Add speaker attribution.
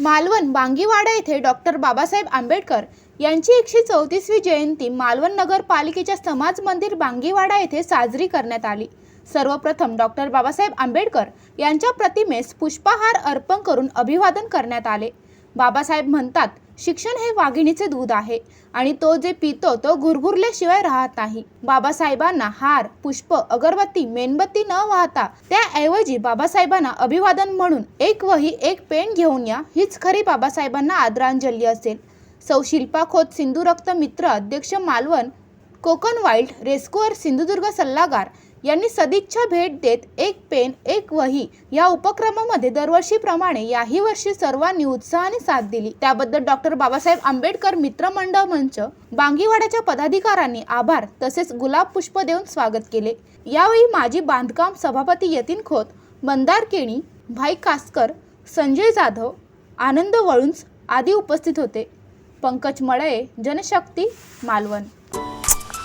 Speaker 1: मालवण बांगीवाडा येथे डॉक्टर बाबासाहेब आंबेडकर यांची एकशे चौतीसवी जयंती मालवण नगरपालिकेच्या समाज मंदिर बांगीवाडा येथे साजरी करण्यात आली. सर्वप्रथम डॉक्टर बाबासाहेब आंबेडकर यांच्या प्रतिमेस पुष्पहार अर्पण करून अभिवादन करण्यात आले. बाबासाहेब म्हणतात शिक्षण हे वाघिणीचे दूध आहे आणि तो जे पितो तो घुरघुरल्याशिवाय राहत नाही. बाबासाहेबांना हार पुष्प अगरबत्ती मेणबत्ती न वाहता त्याऐवजी बाबासाहेबांना अभिवादन म्हणून एक वही एक पेन घेऊन या हीच खरी बाबासाहेबांना आदरांजली असेल. सौ शिल्पा खोत सिंधुरक्त मित्र अध्यक्ष मालवण कोकण वाईल्ड रेस्क्युअर सिंधुदुर्ग सल्लागार यांनी सदिच्छा भेट देत एक पेन एक वही या उपक्रमामध्ये दरवर्षीप्रमाणे याही वर्षी सर्वांनी उत्साहाने साथ दिली. त्याबद्दल डॉक्टर बाबासाहेब आंबेडकर मित्रमंडळ मंच बांगीवाड्याच्या पदाधिकाऱ्यांनी आभार तसेच गुलाब पुष्प देऊन स्वागत केले. यावेळी माजी बांधकाम सभापती यतीन खोत मंदार केणी भाई कासकर संजय जाधव आनंद वळुंज आदी उपस्थित होते. पंकज मळये जनशक्ती मालवण.